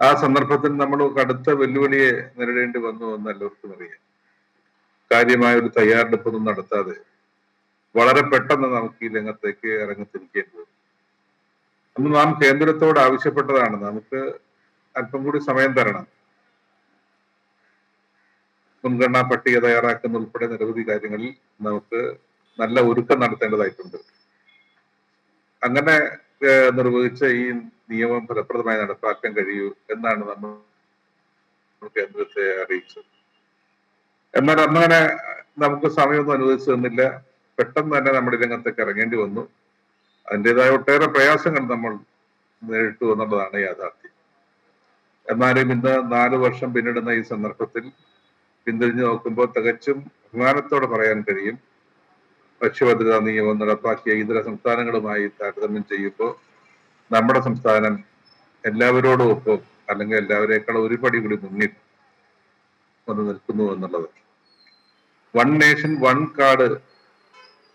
ആ സന്ദർഭത്തിൽ നമ്മൾ കടുത്ത വെല്ലുവിളിയെ നേരിടേണ്ടി വന്നു എന്ന് എല്ലാവർക്കും അറിയാം. കാര്യമായ ഒരു തയ്യാറെടുപ്പൊന്നും നടത്താതെ വളരെ പെട്ടെന്ന് നമുക്ക് ഈ രംഗത്തേക്ക് ഇറങ്ങിത്തിരിക്കേണ്ടി വന്നു. അന്ന് നാം കേന്ദ്രത്തോട് ആവശ്യപ്പെട്ടതാണ്. നമുക്ക് അല്പം കൂടി സമയം തരണം. മുൻഗണനാ പട്ടിക തയ്യാറാക്കുന്ന ഉൾപ്പെടെ നിരവധി കാര്യങ്ങളിൽ നമുക്ക് നല്ല ഒരുക്കം നടത്തേണ്ടതായിട്ടുണ്ട്. അങ്ങനെ നിർവഹിച്ച ഈ നിയമം ഫലപ്രദമായി നടപ്പാക്കാൻ കഴിയൂ എന്നാണ് നമ്മൾ കേന്ദ്രത്തെ അറിയിച്ചത്. എന്നാൽ അന്നങ്ങനെ നമുക്ക് സമയമൊന്നും അനുവദിച്ചു തന്നില്ല. പെട്ടെന്ന് തന്നെ നമ്മുടെ രംഗത്തേക്ക് ഇറങ്ങേണ്ടി വന്നു. അതിന്റെതായ ഒട്ടേറെ പ്രയാസങ്ങൾ നമ്മൾ നേരിട്ടു എന്നുള്ളതാണ് യാഥാർത്ഥ്യം. എന്നാലും ഇന്ന് നാല് വർഷം പിന്നിടുന്ന ഈ സന്ദർഭത്തിൽ പിന്തിരിഞ്ഞു നോക്കുമ്പോൾ തികച്ചും അഭിമാനത്തോടെ പറയാൻ കഴിയും. ഭക്ഷ്യഭദ്രതാ നിയമം നടപ്പാക്കിയ ഇതര സംസ്ഥാനങ്ങളുമായി താരതമ്യം ചെയ്യുമ്പോൾ നമ്മുടെ സംസ്ഥാനം എല്ലാവരോടും ഒപ്പം അല്ലെങ്കിൽ എല്ലാവരേക്കാൾ ഒരു പടി കൂടി മുന്നിൽ വന്ന് നിൽക്കുന്നു എന്നുള്ളത്. വൺ നേഷൻ വൺ കാർഡ്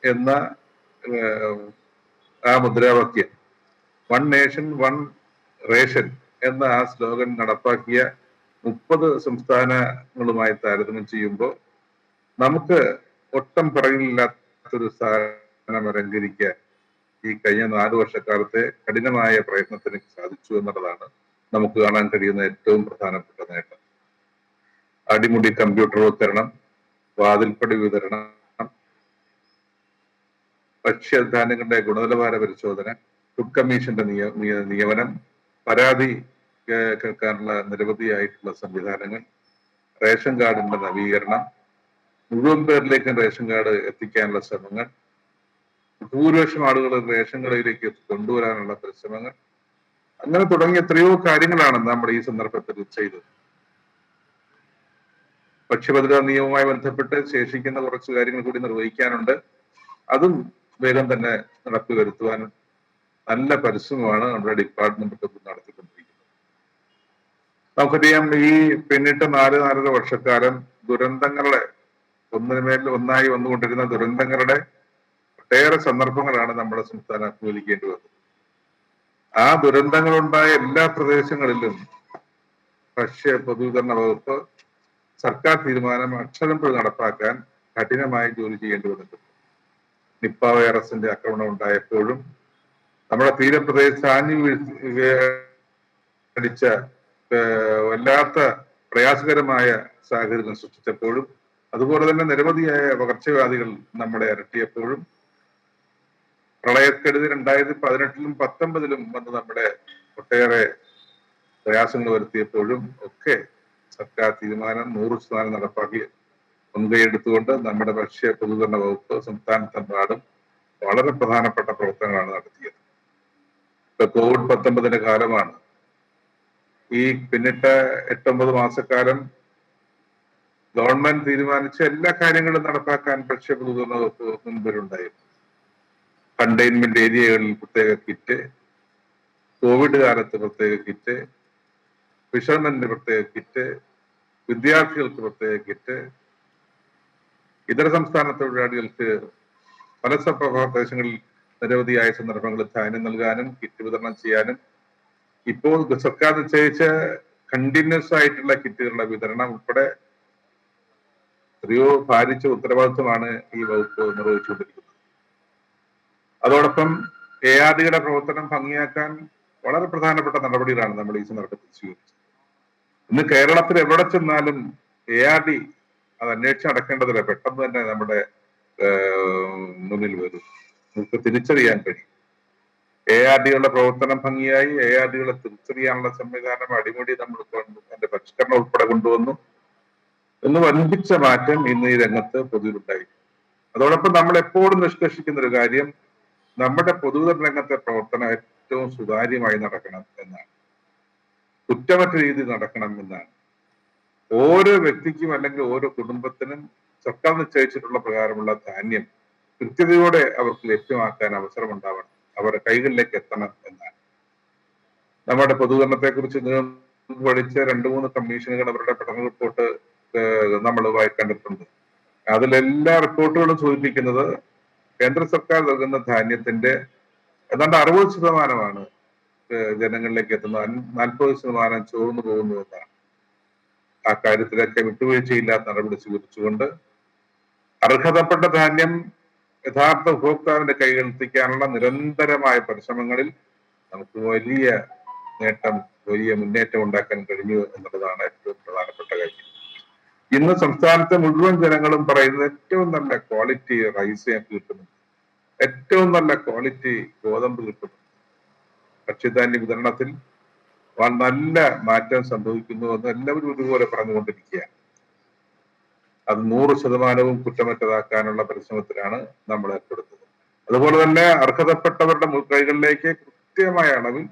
എന്ന ആ മുദ്രാവാക്യം വൺ നേഷൻ വൺ റേഷൻ എന്ന ആ സ്ലോഗൻ നടപ്പാക്കിയ മുപ്പത് സംസ്ഥാനങ്ങളുമായി താരതമ്യം ചെയ്യുമ്പോൾ നമുക്ക് ഒട്ടും പിറകിലില്ലാത്തൊരു സ്ഥാനം അലങ്കരിക്കാൻ ഈ കഴിഞ്ഞ നാല് വർഷക്കാലത്തെ കഠിനമായ പ്രയത്നത്തിന് സാധിച്ചു എന്നുള്ളതാണ് നമുക്ക് കാണാൻ കഴിയുന്ന ഏറ്റവും പ്രധാനപ്പെട്ട നേട്ടം. അടിമുടി കമ്പ്യൂട്ടർവൽക്കരണം വാതിൽപ്പടി വിതരണം ഭക്ഷ്യധാന്യങ്ങളുടെ ഗുണനിലവാര പരിശോധന ഫുഡ് കമ്മീഷന്റെ നിയ- നിയ- നിയമനം പരാതി കേൾക്കാനുള്ള നിരവധിയായിട്ടുള്ള സംവിധാനങ്ങൾ റേഷൻ കാർഡിന്റെ നവീകരണം മുഴുവൻ പേരിലേക്കും റേഷൻ കാർഡ് എത്തിക്കാനുള്ള ശ്രമങ്ങൾ ഭൂരിപക്ഷം ആളുകൾ റേഷൻ കടയിലേക്ക് കൊണ്ടുവരാനുള്ള പരിശ്രമങ്ങൾ അങ്ങനെ തുടങ്ങിയ എത്രയോ കാര്യങ്ങളാണ് നമ്മൾ ഈ സന്ദർഭത്തിൽ ചെയ്തത്. ഭക്ഷ്യഭദ്രതാ നിയമവുമായി ബന്ധപ്പെട്ട് ശേഷിക്കുന്ന കുറച്ച് കാര്യങ്ങൾ കൂടി നിർവഹിക്കാനുണ്ട്. അതും വേഗം തന്നെ നടപ്പി വരുത്തുവാനും നല്ല പരിശ്രമമാണ് നമ്മുടെ ഡിപ്പാർട്ട്മെന്റ് നടത്തിക്കൊണ്ടിരിക്കുന്നത്. നമുക്കറിയാം ഈ പിന്നിട്ട നാല് നാലര വർഷക്കാലം ദുരന്തങ്ങളുടെ ഒന്നിനുമേൽ ഒന്നായി വന്നുകൊണ്ടിരുന്ന ദുരന്തങ്ങളുടെ ഒട്ടേറെ സന്ദർഭങ്ങളാണ് നമ്മുടെ സംസ്ഥാനം അഭിമുഖീകരിക്കേണ്ടി വന്നത്. ആ ദുരന്തങ്ങളുണ്ടായ എല്ലാ പ്രദേശങ്ങളിലും ഭക്ഷ്യ പൊതുവിതരണ വകുപ്പ് സർക്കാർ തീരുമാനം അക്ഷരം പോയി നടപ്പാക്കാൻ കഠിനമായി ജോലി ചെയ്യേണ്ടി വന്നിട്ടുണ്ട്. നിപ്പ വൈറസിന്റെ ആക്രമണം ഉണ്ടായപ്പോഴും നമ്മുടെ തീരപ്രദേശത്ത് ആഞ്ഞു വീഴ്ച വല്ലാത്ത പ്രയാസകരമായ സാഹചര്യം സൃഷ്ടിച്ചപ്പോഴും അതുപോലെ തന്നെ നിരവധിയായ പകർച്ചവ്യാധികൾ നമ്മളെ ഇരട്ടിയപ്പോഴും പ്രളയക്കെടുതി രണ്ടായിരത്തി പതിനെട്ടിലും പത്തൊമ്പതിലും വന്ന് നമ്മുടെ ഒട്ടേറെ പ്രയാസങ്ങൾ വരുത്തിയപ്പോഴും ഒക്കെ സർക്കാർ തീരുമാനം നൂറ് ശതമാനം നടപ്പാക്കി മുൻകൈയെടുത്തുകൊണ്ട് നമ്മുടെ ഭക്ഷ്യ പൊതുതരണ വകുപ്പ് സംസ്ഥാനത്തെമ്പാടും വളരെ പ്രധാനപ്പെട്ട പ്രവർത്തനങ്ങളാണ് നടത്തിയത്. ഇപ്പൊ കോവിഡ് പത്തൊമ്പതിന്റെ കാലമാണ്. ഈ പിന്നിട്ട എട്ടൊമ്പത് മാസക്കാലം ഗവൺമെന്റ് തീരുമാനിച്ച എല്ലാ കാര്യങ്ങളും നടപ്പാക്കാൻ പൊതുവിതരണ മുൻപരുണ്ടായിരുന്നു കണ്ടെയ്ൻമെന്റ് ഏരിയകളിൽ പ്രത്യേക കിറ്റ് കോവിഡ് കാലത്ത് പ്രത്യേക കിറ്റ് ഫിഷർമെന്റിന് പ്രത്യേക കിറ്റ് വിദ്യാർത്ഥികൾക്ക് പ്രത്യേക കിറ്റ് ഇതര സംസ്ഥാന തൊഴിലാളികൾക്ക് പല പ്രദേശങ്ങളിൽ നിരവധിയായ സന്ദർഭങ്ങളിൽ ധാന്യം നൽകാനും കിറ്റ് വിതരണം ചെയ്യാനും ഇപ്പോൾ സർക്കാർ നിശ്ചയിച്ച കണ്ടിന്യൂസ് ആയിട്ടുള്ള കിറ്റുകളുടെ വിതരണം ഉൾപ്പെടെ എത്രയോ ഭാരിച്ച ഉത്തരവാദിത്വമാണ് ഈ വകുപ്പ് നിർവഹിച്ചുകൊണ്ടിരിക്കുന്നത്. അതോടൊപ്പം എ ആർ ഡിയുടെ പ്രവർത്തനം ഭംഗിയാക്കാൻ വളരെ പ്രധാനപ്പെട്ട നടപടികളാണ് നമ്മൾ ഈ സന്ദർഭത്തിൽ സ്വീകരിച്ചത്. ഇന്ന് കേരളത്തിൽ എവിടെ ചെന്നാലും എ ആർ ഡി അത് അന്വേഷിച്ച് നടക്കേണ്ടതില്ല. പെട്ടെന്ന് തന്നെ നമ്മുടെ മുന്നിൽ വരും. നമുക്ക് തിരിച്ചറിയാൻ കഴിയും. എ ആർ ഡികളുടെ പ്രവർത്തനം ഭംഗിയായി എ ആർ ഡികളെ തിരിച്ചറിയാനുള്ള സംവിധാനം അടിമുടി നമ്മൾ അതിന്റെ പരിഷ്കരണം ഉൾപ്പെടെ കൊണ്ടുവന്നു. എന്ന് വൻപിച്ച മാറ്റം ഇന്ന് ഈ രംഗത്ത് പൊതുവിലുണ്ടായി അതോടൊപ്പം നമ്മൾ എപ്പോഴും നിഷ്കർഷിക്കുന്ന ഒരു കാര്യം നമ്മുടെ പൊതുവിതരണ രംഗത്തെ പ്രവർത്തനം ഏറ്റവും സുതാര്യമായി നടക്കണം എന്നാണ്. കുറ്റമറ്റ രീതിയിൽ നടക്കണം എന്നാണ്. ഓരോ വ്യക്തിക്കും അല്ലെങ്കിൽ ഓരോ കുടുംബത്തിനും സർക്കാർ നിശ്ചയിച്ചിട്ടുള്ള പ്രകാരമുള്ള ധാന്യം കൃത്യതയോടെ അവർക്ക് ലഭ്യമാക്കാൻ അവസരമുണ്ടാവണം. അവരുടെ കൈകളിലേക്ക് എത്തണം എന്നാണ്. നമ്മുടെ പൊതുവിതരണത്തെ കുറിച്ച് പഠിച്ച രണ്ടു മൂന്ന് കമ്മീഷനുകൾ അവരുടെ പഠന റിപ്പോർട്ട് നമ്മൾ കണ്ടിട്ടുണ്ട്. അതിലെല്ലാ റിപ്പോർട്ടുകളും സൂചിപ്പിക്കുന്നത് കേന്ദ്ര സർക്കാർ നൽകുന്ന ധാന്യത്തിന്റെ ഏതാണ്ട് അറുപത് ശതമാനമാണ് ജനങ്ങളിലേക്ക് എത്തുന്നത്. നാൽപ്പത് ശതമാനം ചോർന്നു പോകുന്നു എന്നാണ്. ആ കാര്യത്തിലൊക്കെ വിട്ടുവീഴ്ചയില്ലാത്ത നടപടി സ്വീകരിച്ചുകൊണ്ട് അർഹതപ്പെട്ട ധാന്യം യഥാർത്ഥ ഉപഭോക്താവിന്റെ കൈകളിൽ എത്തിക്കാനുള്ള നിരന്തരമായ പരിശ്രമങ്ങളിൽ നമുക്ക് വലിയ നേട്ടം വലിയ മുന്നേറ്റം ഉണ്ടാക്കാൻ കഴിഞ്ഞു എന്നുള്ളതാണ് ഏറ്റവും പ്രധാനപ്പെട്ട കാര്യം. ഇന്ന് സംസ്ഥാനത്തെ മുഴുവൻ ജനങ്ങളും പറയുന്നത് ഏറ്റവും നല്ല ക്വാളിറ്റി റൈസ് ഞങ്ങൾക്ക് കിട്ടുന്നു. ഏറ്റവും നല്ല ക്വാളിറ്റി ഗോതമ്പ് കിട്ടുന്നു. ഭക്ഷ്യധാന്യ വിതരണത്തിൽ നല്ല മാറ്റം സംഭവിക്കുന്നു എന്ന് എല്ലാവരും ഒരുപോലെ പറഞ്ഞുകൊണ്ടിരിക്കുകയാണ്. അത് നൂറ് ശതമാനവും കുറ്റമറ്റതാക്കാനുള്ള പരിശ്രമത്തിലാണ് നമ്മൾ ഏർപ്പെടുന്നത്. അതുപോലെ തന്നെ അർഹതപ്പെട്ടവരുടെ കൈകളിലേക്ക് കൃത്യമായ അളവിൽ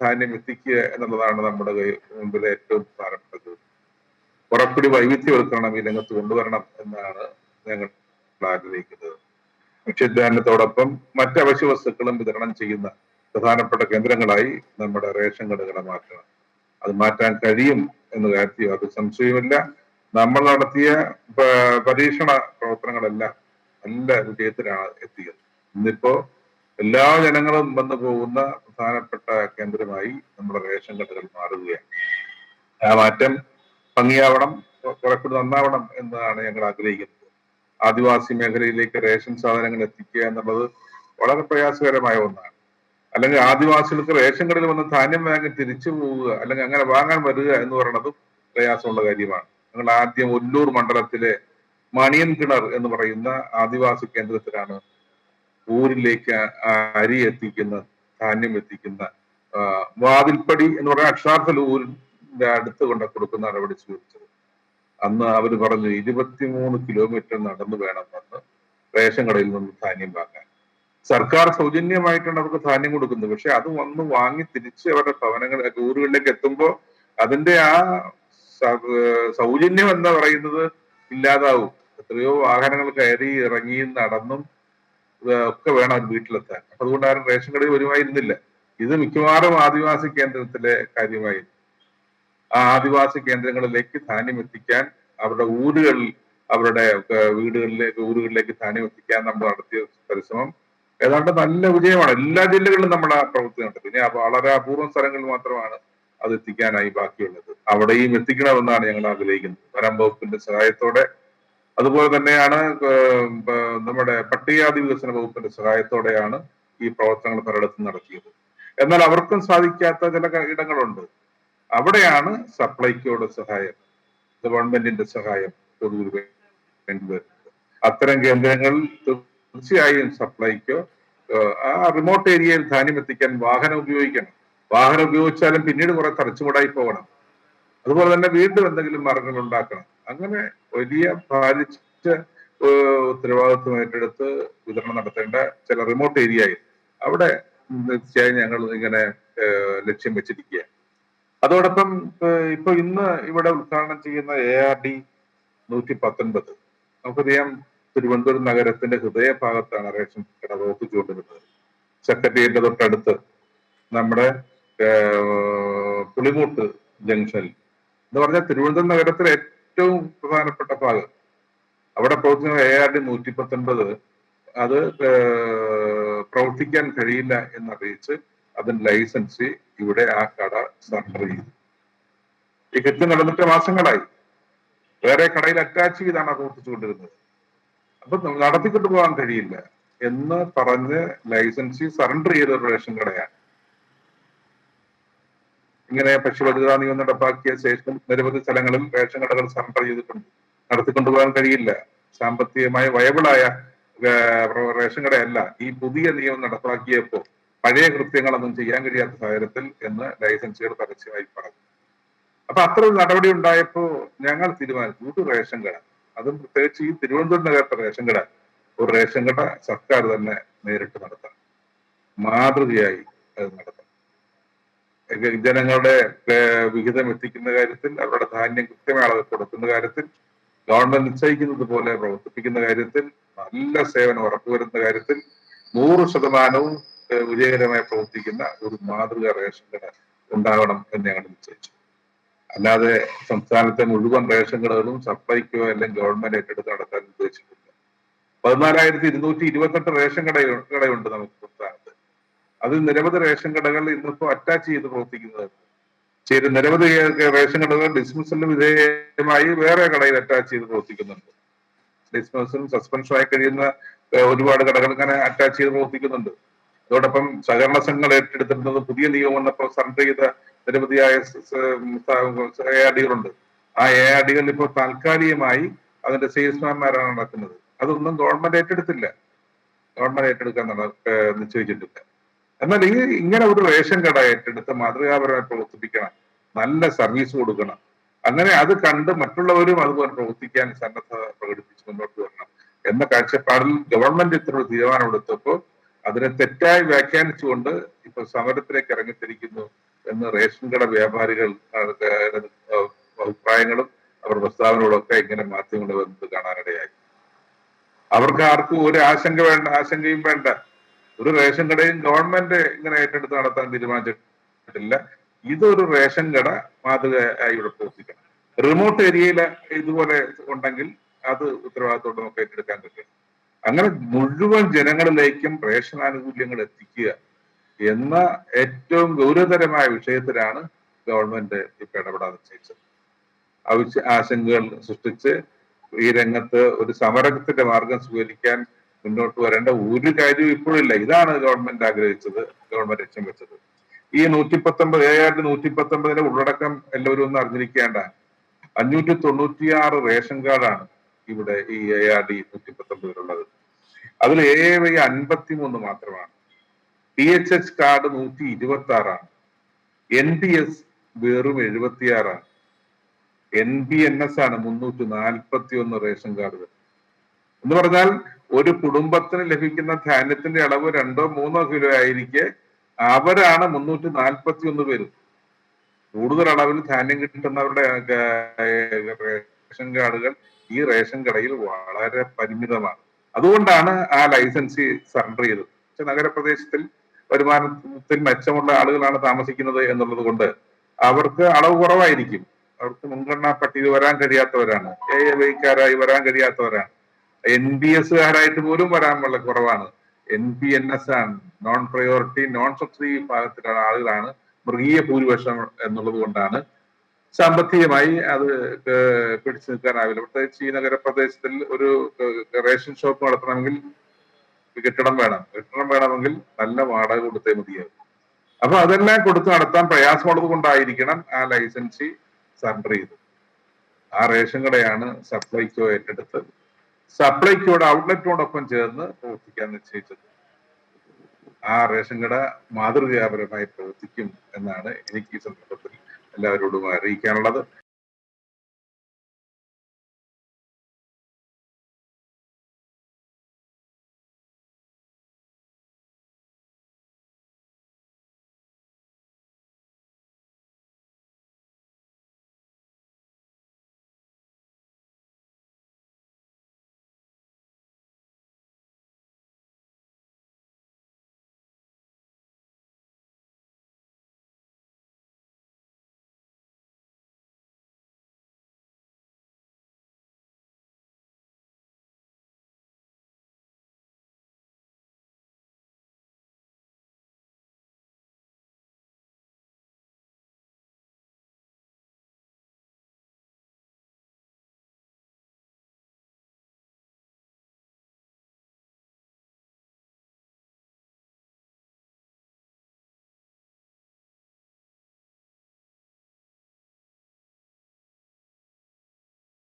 ധാന്യം എത്തിക്കുക എന്നുള്ളതാണ് നമ്മുടെ മുമ്പിലെ ഏറ്റവും പ്രധാനപ്പെട്ടത് കുറച്ചുകൂടി വൈവിധ്യവൽക്കരണം ഈ രംഗത്ത് കൊണ്ടുവരണം എന്നാണ് ഞങ്ങൾ ആഗ്രഹിക്കുന്നത്. ഭക്ഷ്യധാന്യത്തോടൊപ്പം മറ്റ് അവശ്യ വസ്തുക്കളും വിതരണം ചെയ്യുന്ന പ്രധാനപ്പെട്ട കേന്ദ്രങ്ങളായി നമ്മുടെ റേഷൻ കടകളെ മാറ്റണം. അത് മാറ്റാൻ കഴിയും എന്ന കാര്യത്തിൽ അത് സംശയമില്ല നമ്മൾ നടത്തിയ പരീക്ഷണ പ്രവർത്തനങ്ങളെല്ലാം നല്ല വിജയത്തിലാണ് എത്തിയത്. ഇന്നിപ്പോ എല്ലാ ജനങ്ങളും വന്നു പോകുന്ന പ്രധാനപ്പെട്ട കേന്ദ്രമായി നമ്മുടെ റേഷൻ കടകൾ മാറുകയാണ്. ആ മാറ്റം ഭംഗിയാവണം കുറെക്കൂടി കൂടി നന്നാവണം എന്നാണ് ഞങ്ങൾ ആഗ്രഹിക്കുന്നത്. ആദിവാസി മേഖലയിലേക്ക് റേഷൻ സാധനങ്ങൾ എത്തിക്കുക എന്നുള്ളത് വളരെ പ്രയാസകരമായ ഒന്നാണ്. അല്ലെങ്കിൽ ആദിവാസികൾക്ക് റേഷൻ കടയിൽ വന്ന് ധാന്യം വാങ്ങി തിരിച്ചു പോവുക അല്ലെങ്കിൽ അങ്ങനെ വാങ്ങാൻ വരിക എന്ന് പറയുന്നതും പ്രയാസമുള്ള കാര്യമാണ്. ഞങ്ങൾ ആദ്യം ഒല്ലൂർ മണ്ഡലത്തിലെ മണിയൻ കിണർ എന്ന് പറയുന്ന ആദിവാസി കേന്ദ്രത്തിലാണ് ഊരിലേക്ക് അരി എത്തിക്കുന്ന ധാന്യം എത്തിക്കുന്ന വാതിൽപ്പടി എന്ന് പറയുന്ന അക്ഷരാർത്ഥ ഊരിന്റെ അടുത്ത് കൊണ്ട് കൊടുക്കുന്ന നടപടി സ്വീകരിച്ചത്. അന്ന് അവർ പറഞ്ഞു ഇരുപത്തിമൂന്ന് കിലോമീറ്റർ നടന്നു വേണം വന്ന് റേഷൻ കടയിൽ നിന്ന് ധാന്യം വാങ്ങാൻ. സർക്കാർ സൗജന്യമായിട്ടാണ് അവർക്ക് ധാന്യം കൊടുക്കുന്നത്. പക്ഷെ അത് വന്ന് വാങ്ങി തിരിച്ച് അവരുടെ ഭവനങ്ങൾ ഊരുകളിലേക്ക് എത്തുമ്പോൾ അതിന്റെ ആ സൗജന്യം എന്താ പറയുന്നത്? ഇല്ലാതാവും. എത്രയോ വാഹനങ്ങൾ കയറി ഇറങ്ങി നടന്നും ഒക്കെ വേണം അവർ വീട്ടിലെത്താൻ. അതുകൊണ്ട് ആരും റേഷൻ കടയിൽ വരുമായിരുന്നില്ല. ഇത് മിക്കവാറും ആദിവാസി കേന്ദ്രത്തിലെ കാര്യമായി ആ ആദിവാസി കേന്ദ്രങ്ങളിലേക്ക് ധാന്യം എത്തിക്കാൻ അവരുടെ ഊരുകളിൽ അവരുടെ വീടുകളിലേക്ക് ഊരുകളിലേക്ക് ധാന്യം എത്തിക്കാൻ നമ്മൾ നടത്തിയ പരിശ്രമം. ഏതാണ്ട് നല്ല വിജയമാണ്. എല്ലാ ജില്ലകളിലും നമ്മൾ ആ പ്രവൃത്തി നടത്തി. പിന്നെ വളരെ അപൂർവം സ്ഥലങ്ങളിൽ മാത്രമാണ് അത് എത്തിക്കാനായി ബാക്കിയുള്ളത്. അവിടെയും എത്തിക്കണമെന്നാണ് ഞങ്ങൾ ആഗ്രഹിക്കുന്നത്. വനം വകുപ്പിന്റെ സഹായത്തോടെ. അതുപോലെ തന്നെയാണ് നമ്മുടെ പട്ടികജാതി വികസന വകുപ്പിന്റെ സഹായത്തോടെയാണ് ഈ പ്രവർത്തനങ്ങൾ പലയിടത്തും നടത്തിയത്. എന്നാൽ അവർക്കും സാധിക്കാത്ത ചില ഇടങ്ങളുണ്ട്. അവിടെയാണ് സപ്ലൈക്കോയുടെ സഹായം ഗവൺമെന്റിന്റെ സഹായം വേണ്ടിവരുന്നത് അത്തരം കേന്ദ്രങ്ങളിൽ തീർച്ചയായും സപ്ലൈക്കോ ആ റിമോട്ട് ഏരിയയിൽ ധാന്യം എത്തിക്കാൻ വാഹനം ഉപയോഗിക്കണം. വാഹനം ഉപയോഗിച്ചാലും പിന്നീട് കുറെ തറച്ചുകൂടായി പോകണം. അതുപോലെ തന്നെ വീണ്ടും എന്തെങ്കിലും മാർഗങ്ങൾ ഉണ്ടാക്കണം. അങ്ങനെ വലിയ ഭാരിച്ച ഉത്തരവാദിത്വം ഏറ്റെടുത്ത് വിതരണം നടത്തേണ്ട ചില റിമോട്ട് ഏരിയയിൽ അവിടെ തീർച്ചയായും ഞങ്ങൾ ഇങ്ങനെ ലക്ഷ്യം വെച്ചിരിക്കുക അതോടൊപ്പം ഇപ്പൊ ഇന്ന് ഇവിടെ ഉദ്ഘാടനം ചെയ്യുന്ന എ ആർ ഡി നൂറ്റി പത്തൊൻപത് നമുക്കറിയാം തിരുവനന്തപുരം നഗരത്തിന്റെ ഹൃദയഭാഗത്താണ് റേഷൻ കട പ്രവർത്തിച്ചുകൊണ്ടിരുന്നത് സെക്രട്ടേറിയറ്റ് തൊട്ടടുത്ത് നമ്മുടെ പുളിമൂട്ട് ജംഗ്ഷനിൽ. എന്ന് പറഞ്ഞാൽ തിരുവനന്തപുരം നഗരത്തിലെ ഏറ്റവും പ്രധാനപ്പെട്ട ഭാഗം. അവിടെ പ്രവർത്തിക്കുന്ന എ ആർ ഡി നൂറ്റി പത്തൊൻപത് അത് പ്രവർത്തിക്കാൻ കഴിയില്ല എന്നറിയിച്ച് അതിന് ലൈസൻസ് ഇവിടെ ആ കട സർണ്ടർ ചെയ്തു. ഈ കെട്ടിൽ നടന്നിട്ട് മാസങ്ങളായി. വേറെ കടയിൽ അറ്റാച്ച് ചെയ്താണ് പ്രവർത്തിച്ചുകൊണ്ടിരുന്നത് അപ്പൊ നടത്തിക്കൊണ്ട് പോകാൻ കഴിയില്ല എന്ന് പറഞ്ഞ് ലൈസൻസി സറണ്ടർ ചെയ്ത ഒരു റേഷൻ കടയാണ്. ഇങ്ങനെ ഭക്ഷ്യഭദ്രതാ നിയമം നടപ്പാക്കിയ ശേഷം നിരവധി സ്ഥലങ്ങളിൽ റേഷൻ കടകൾ സറണ്ടർ ചെയ്തിട്ടുണ്ട്. നടത്തിക്കൊണ്ടുപോകാൻ കഴിയില്ല. സാമ്പത്തികമായി വയബിളായ റേഷൻ കടയല്ല. ഈ പുതിയ നിയമം നടപ്പാക്കിയപ്പോൾ പഴയ കൃത്യങ്ങളൊന്നും ചെയ്യാൻ കഴിയാത്ത സാഹചര്യത്തിൽ എന്ന് ലൈസൻസുകൾ പരസ്യമായി പറഞ്ഞു. അപ്പൊ അത്ര ഒരു നടപടി ഉണ്ടായപ്പോ ഞങ്ങൾ തീരുമാനിച്ചു. ഒരു റേഷൻ കട. അതും പ്രത്യേകിച്ച് ഈ തിരുവനന്തപുരം നഗരത്തെ റേഷൻ കട. ഒരു റേഷൻ കട സർക്കാർ തന്നെ നേരിട്ട് നടത്തണം മാതൃകയായി അത് നടത്തണം ജനങ്ങളുടെ വിഹിതം എത്തിക്കുന്ന കാര്യത്തിൽ അവരുടെ ധാന്യം കൃത്യമായ അളവ് കൊടുക്കുന്ന കാര്യത്തിൽ ഗവൺമെന്റ് നിശ്ചയിക്കുന്നത് പോലെ പ്രവർത്തിപ്പിക്കുന്ന കാര്യത്തിൽ നല്ല സേവനം ഉറപ്പുവരുന്ന കാര്യത്തിൽ നൂറ് ശതമാനവും വിജയകരമായി പ്രവർത്തിക്കുന്ന ഒരു മാതൃക റേഷൻ കട ഉണ്ടാവണം എന്ന് ഞങ്ങൾ നിശ്ചയിച്ചു. അല്ലാതെ സംസ്ഥാനത്തെ മുഴുവൻ റേഷൻ കടകളും സപ്ലൈക്കോ അല്ലെങ്കിൽ ഗവൺമെന്റ് ഏറ്റെടുത്ത് നടത്താൻ ഉദ്ദേശിച്ചിട്ടില്ല പതിനാലായിരത്തി ഇരുന്നൂറ്റി ഇരുപത്തെട്ട് റേഷൻ കട കടയുണ്ട് നമുക്ക് സംസ്ഥാനത്ത്. അതിൽ നിരവധി റേഷൻ കടകൾ ഇന്നിപ്പോ അറ്റാച്ച് ചെയ്ത് പ്രവർത്തിക്കുന്നത് ചെയ്ത് നിരവധി റേഷൻ കടകൾ ഡിസ്മിസലിന് വിധേയമായി വേറെ കടയിൽ അറ്റാച്ച് ചെയ്ത് പ്രവർത്തിക്കുന്നുണ്ട്. ഡിസ്മിസലും സസ്പെൻഷനായി കഴിയുന്ന ഒരുപാട് കടകൾ ഇങ്ങനെ അറ്റാച്ച് ചെയ്ത് പ്രവർത്തിക്കുന്നുണ്ട്. അതോടൊപ്പം സഹകരണ സംഘങ്ങൾ ഏറ്റെടുത്തിരുന്നത് പുതിയ നിയമം സറണ്ടർ ചെയ്ത നിരവധിയായ എ ആർ ഡികളുണ്ട് ആ എ ആർ ഡികൾ ഇപ്പോൾ താൽക്കാലികമായി അതിന്റെ സെയിൽസ്മാൻമാരാണ് നടക്കുന്നത്. അതൊന്നും ഗവൺമെന്റ് ഏറ്റെടുത്തില്ല. ഗവൺമെന്റ് ഏറ്റെടുക്കാൻ നിശ്ചയിച്ചിട്ടില്ല. എന്നാൽ ഈ ഇങ്ങനെ ഒരു റേഷൻ കട ഏറ്റെടുത്ത് മാതൃകാപരമായി പ്രവർത്തിപ്പിക്കണം. നല്ല സർവീസ് കൊടുക്കണം. അങ്ങനെ അത് കണ്ട് മറ്റുള്ളവരും അതുപോലെ പ്രവർത്തിക്കാൻ സന്നദ്ധത പ്രകടിപ്പിച്ച് മുന്നോട്ട് വരണം എന്ന കാഴ്ചപ്പാടിൽ ഗവൺമെന്റ് ഇത്ര ഒരു തീരുമാനമെടുത്തപ്പോൾ അതിനെ തെറ്റായി വ്യാഖ്യാനിച്ചുകൊണ്ട് ഇപ്പൊ സമരത്തിലേക്ക് ഇറങ്ങിത്തിരിക്കുന്നു എന്ന് റേഷൻ കട വ്യാപാരികൾ അഭിപ്രായങ്ങളും അവർ പ്രസ്താവനകളും ഒക്കെ ഇങ്ങനെ മാധ്യമങ്ങളിൽ വന്നത് കാണാനിടയായി. അവർക്ക് ആർക്കും ഒരു ആശങ്ക വേണ്ട ആശങ്കയും വേണ്ട. ഒരു റേഷൻ കടയും ഗവൺമെന്റ് ഇങ്ങനെ ഏറ്റെടുത്ത് നടത്താൻ തീരുമാനിച്ചിട്ടില്ല. ഇതൊരു റേഷൻ കട മാതൃകയായി ഇവിടെ പ്രവർത്തിക്കണം. റിമോട്ട് ഏരിയയിൽ ഇതുപോലെ ഉണ്ടെങ്കിൽ അത് ഉത്തരവാദിത്തോടെ നമുക്ക് ഏറ്റെടുക്കാൻ പറ്റും. അങ്ങനെ മുഴുവൻ ജനങ്ങളിലേക്കും റേഷൻ ആനുകൂല്യങ്ങൾ എത്തിക്കുക എന്ന ഏറ്റവും ഗൗരവതരമായ വിഷയത്തിലാണ് ഗവൺമെന്റ് ഇപ്പൊ ഇടപെടാൻ നിശ്ചയിച്ചത് ആവശ്യ ആശങ്കകൾ സൃഷ്ടിച്ച് ഈ രംഗത്ത് ഒരു സമരത്തിന്റെ മാർഗം സ്വീകരിക്കാൻ മുന്നോട്ട് വരേണ്ട ഒരു കാര്യവും ഇപ്പോഴില്ല ഇതാണ് ഗവൺമെന്റ് ആഗ്രഹിച്ചത് ഗവൺമെന്റ് ലക്ഷ്യം വെച്ചത്. ഈ നൂറ്റി പത്തൊമ്പത് ഏഴായിരത്തി നൂറ്റി പത്തൊമ്പതിന്റെ ഉള്ളടക്കം എല്ലാവരും ഒന്ന് അറിഞ്ഞിരിക്കേണ്ട. അഞ്ഞൂറ്റി തൊണ്ണൂറ്റിയാറ് റേഷൻ കാർഡാണ് ഇവിടെ ഈ എ ആർ ഡി നൂറ്റി പത്തൊമ്പതിലുള്ളത് അതിൽ എ വൈ അൻപത്തി മൂന്ന് മാത്രമാണ്. പി എച്ച് എച്ച് കാർഡ് നൂറ്റി ഇരുപത്തി ആറാണ് എൻ പി എസ് വെറും എഴുപത്തിയാറാണ്. എൻ ബി എൻ എസ് ആണ് മുന്നൂറ്റി നാൽപ്പത്തി ഒന്ന് റേഷൻ കാർഡ് എന്ന് പറഞ്ഞാൽ ഒരു കുടുംബത്തിന് ലഭിക്കുന്ന ധാന്യത്തിന്റെ അളവ് രണ്ടോ മൂന്നോ കിലോ ആയിരിക്കെ അവരാണ് മുന്നൂറ്റി നാൽപ്പത്തി ഒന്ന് പേര് കൂടുതൽ അളവിൽ ധാന്യം കിട്ടുന്നവരുടെ റേഷൻ കാർഡുകൾ ഈ റേഷൻ കടയിൽ വളരെ പരിമിതമാണ്. അതുകൊണ്ടാണ് ആ ലൈസൻസ് സറണ്ടർ ചെയ്തത്. പക്ഷെ നഗരപ്രദേശത്തിൽ വരുമാനത്തിൽ മെച്ചമുള്ള ആളുകളാണ് താമസിക്കുന്നത് എന്നുള്ളത് കൊണ്ട് അവർക്ക് അളവ് കുറവായിരിക്കും. അവർക്ക് മുൻഗണനാ പട്ടിക വരാൻ കഴിയാത്തവരാണ്. എ വരാൻ കഴിയാത്തവരാണ്. എൻ ബി എസ്കാരായിട്ട് പോലും വരാൻ വളരെ കുറവാണ്. എൻ പി എൻ എസ് ആണ്. നോൺ പ്രയോറിറ്റി നോൺ സബ്സിഡി വിഭാഗത്തിലുള്ള ആളുകളാണ് മൃഗീയ ഭൂരിപക്ഷം എന്നുള്ളത് കൊണ്ടാണ് സാമ്പത്തികമായി അത് പിടിച്ചു നിൽക്കാനാവില്ല. പ്രത്യേകിച്ച് ഈ നഗരപ്രദേശത്തിൽ ഒരു റേഷൻ ഷോപ്പ് നടത്തണമെങ്കിൽ കെട്ടിടം വേണം. കെട്ടിടം വേണമെങ്കിൽ നല്ല വാടക കൊടുത്തേ മതിയാവും. അപ്പൊ അതെല്ലാം കൊടുത്ത് നടത്താൻ പ്രയാസമുള്ളത് കൊണ്ടായിരിക്കണം ആ ലൈസൻസി സറണ്ടർ ചെയ്തത്. ആ റേഷൻ കടയാണ് സപ്ലൈക്കോ ഏറ്റെടുത്ത് സപ്ലൈകോയുടെ ഔട്ട്ലെറ്റിനോടൊപ്പം ചേർന്ന് പ്രവർത്തിക്കാൻ നിശ്ചയിച്ചത്. ആ റേഷൻ കട മാതൃകാപരമായി പ്രവർത്തിക്കും എന്നാണ് എനിക്ക് ഈ സന്ദർഭത്തിൽ എല്ലാവരോടും അറിയിക്കാനുള്ളത്.